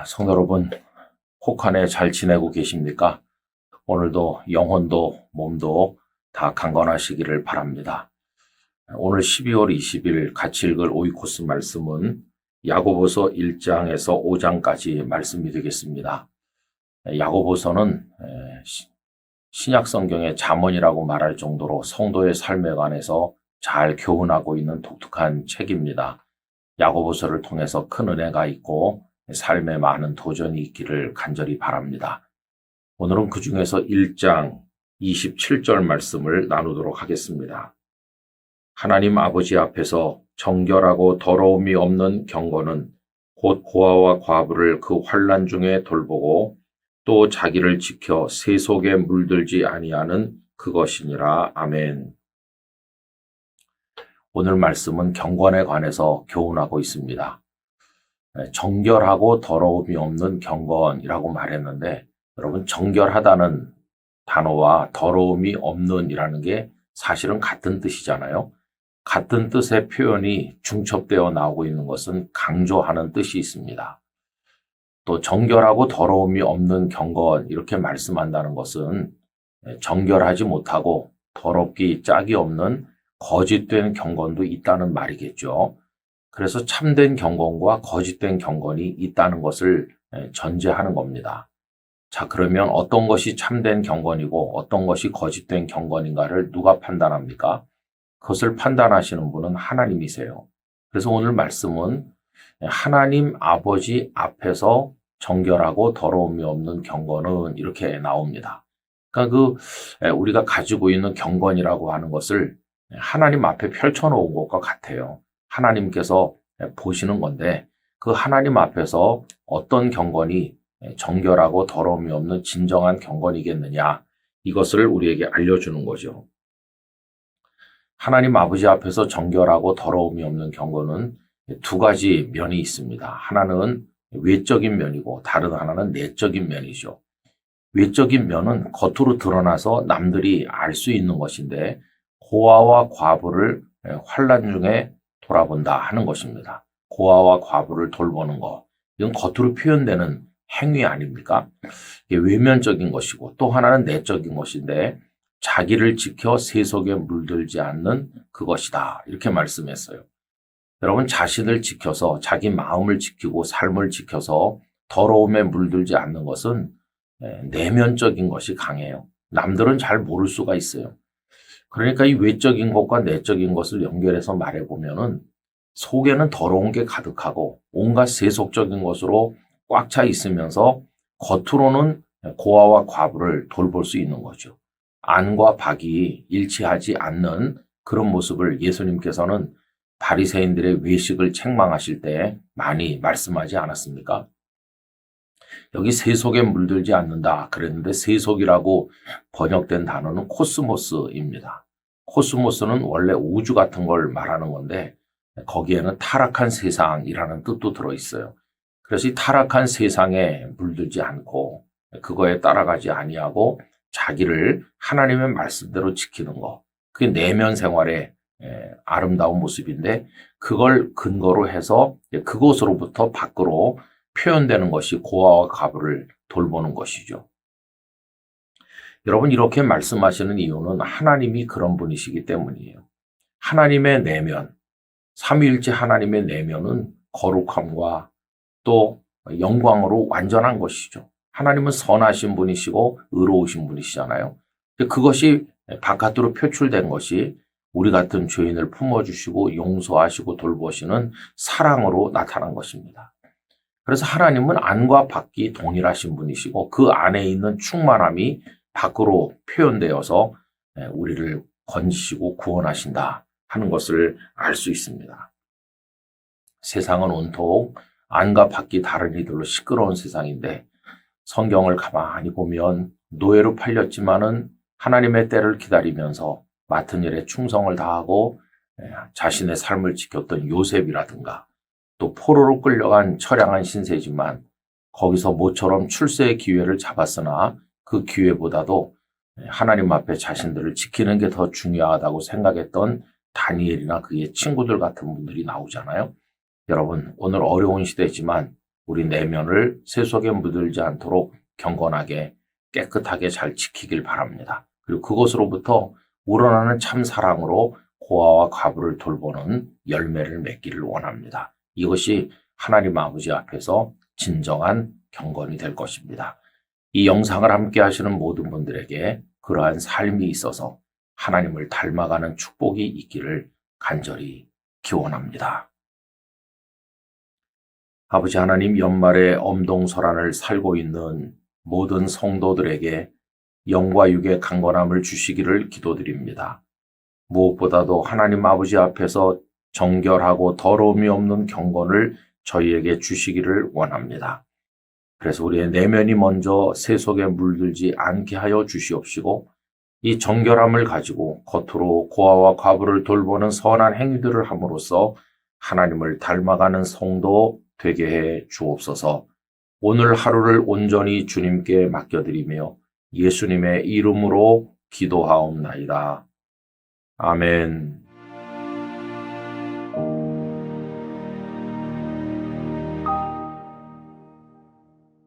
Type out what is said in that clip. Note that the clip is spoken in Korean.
아, 성도 여러분, 혹한에 잘 지내고 계십니까? 오늘도 영혼도 몸도 다 강건하시기를 바랍니다. 오늘 12월 20일 같이 읽을 오이코스 말씀은 야고보서 1장에서 5장까지 말씀이 되겠습니다. 야고보서는 신약 성경의 잠언이라고 말할 정도로 성도의 삶에 관해서 잘 교훈하고 있는 독특한 책입니다. 야고보서를 통해서 큰 은혜가 있고 삶에 많은 도전이 있기를 간절히 바랍니다. 오늘은 그 중에서 1장 27절 말씀을 나누도록 하겠습니다. 하나님 아버지 앞에서 정결하고 더러움이 없는 경건은 곧 고아와 과부를 그 환란 중에 돌보고 또 자기를 지켜 세속에 물들지 아니하는 그것이니라. 아멘. 오늘 말씀은 경건에 관해서 교훈하고 있습니다. 네, 정결하고 더러움이 없는 경건이라고 말했는데 여러분 정결하다는 단어와 더러움이 없는이라는 게 사실은 같은 뜻이잖아요. 같은 뜻의 표현이 중첩되어 나오고 있는 것은 강조하는 뜻이 있습니다. 또 정결하고 더러움이 없는 경건 이렇게 말씀한다는 것은 정결하지 못하고 더럽기 짝이 없는 거짓된 경건도 있다는 말이겠죠. 그래서 참된 경건과 거짓된 경건이 있다는 것을 에, 전제하는 겁니다. 자, 그러면 어떤 것이 참된 경건이고 어떤 것이 거짓된 경건인가를 누가 판단합니까? 그것을 판단하시는 분은 하나님이세요. 그래서 오늘 말씀은 하나님 아버지 앞에서 정결하고 더러움이 없는 경건은 이렇게 나옵니다. 그러니까 그 에, 우리가 가지고 있는 경건이라고 하는 것을 하나님 앞에 펼쳐놓은 것과 같아요. 하나님께서 보시는 건데 그 하나님 앞에서 어떤 경건이 정결하고 더러움이 없는 진정한 경건이겠느냐 이것을 우리에게 알려주는 거죠. 하나님 아버지 앞에서 정결하고 더러움이 없는 경건은 두 가지 면이 있습니다. 하나는 외적인 면이고 다른 하나는 내적인 면이죠. 외적인 면은 겉으로 드러나서 남들이 알 수 있는 것인데 고아와 과부를 환란 중에 돌아본다 하는 것입니다. 고아와 과부를 돌보는 것. 이건 겉으로 표현되는 행위 아닙니까? 외면적인 것이고 또 하나는 내적인 것인데 자기를 지켜 세속에 물들지 않는 그것이다. 이렇게 말씀했어요. 여러분 자신을 지켜서 자기 마음을 지키고 삶을 지켜서 더러움에 물들지 않는 것은 예, 내면적인 것이 강해요. 남들은 잘 모를 수가 있어요. 그러니까 이 외적인 것과 내적인 것을 연결해서 말해보면은 속에는 더러운 게 가득하고 온갖 세속적인 것으로 꽉 차 있으면서 겉으로는 고아와 과부를 돌볼 수 있는 거죠. 안과 박이 일치하지 않는 그런 모습을 예수님께서는 바리새인들의 외식을 책망하실 때 많이 말씀하지 않았습니까? 여기 세속에 물들지 않는다 그랬는데 세속이라고 번역된 단어는 코스모스입니다. 코스모스는 원래 우주 같은 걸 말하는 건데 거기에는 타락한 세상이라는 뜻도 들어 있어요. 그래서 이 타락한 세상에 물들지 않고 그거에 따라가지 아니하고 자기를 하나님의 말씀대로 지키는 거. 그게 내면 생활의 에, 아름다운 모습인데 그걸 근거로 해서 그것으로부터 밖으로 표현되는 것이 고아와 가부를 돌보는 것이죠. 여러분 이렇게 말씀하시는 이유는 하나님이 그런 분이시기 때문이에요. 하나님의 내면, 삼위일체 하나님의 내면은 거룩함과 또 영광으로 완전한 것이죠. 하나님은 선하신 분이시고 의로우신 분이시잖아요. 그것이 바깥으로 표출된 것이 우리 같은 죄인을 품어주시고 용서하시고 돌보시는 사랑으로 나타난 것입니다. 그래서 하나님은 안과 밖이 동일하신 분이시고 그 안에 있는 충만함이 밖으로 표현되어서 우리를 건지시고 구원하신다 하는 것을 알 수 있습니다. 세상은 온통 안과 밖이 다른 이들로 시끄러운 세상인데 성경을 가만히 보면 노예로 팔렸지만은 하나님의 때를 기다리면서 맡은 일에 충성을 다하고 자신의 삶을 지켰던 요셉이라든가 또 포로로 끌려간 처량한 신세지만 거기서 모처럼 출세의 기회를 잡았으나 그 기회보다도 하나님 앞에 자신들을 지키는 게 더 중요하다고 생각했던 다니엘이나 그의 친구들 같은 분들이 나오잖아요. 여러분, 오늘 어려운 시대지만 우리 내면을 세속에 묻을지 않도록 경건하게 깨끗하게 잘 지키길 바랍니다. 그리고 그것으로부터 우러나는 참 사랑으로 고아와 과부를 돌보는 열매를 맺기를 원합니다. 이것이 하나님 아버지 앞에서 진정한 경건이 될 것입니다. 이 영상을 함께 하시는 모든 분들에게 그러한 삶이 있어서 하나님을 닮아가는 축복이 있기를 간절히 기원합니다. 아버지 하나님 연말에 엄동설안을 살고 있는 모든 성도들에게 영과 육의 강건함을 주시기를 기도드립니다. 무엇보다도 하나님 아버지 앞에서 정결하고 더러움이 없는 경건을 저희에게 주시기를 원합니다. 그래서 우리의 내면이 먼저 세속에 물들지 않게 하여 주시옵시고 이 정결함을 가지고 겉으로 고아와 과부를 돌보는 선한 행위들을 함으로써 하나님을 닮아가는 성도 되게 해 주옵소서. 오늘 하루를 온전히 주님께 맡겨드리며 예수님의 이름으로 기도하옵나이다. 아멘.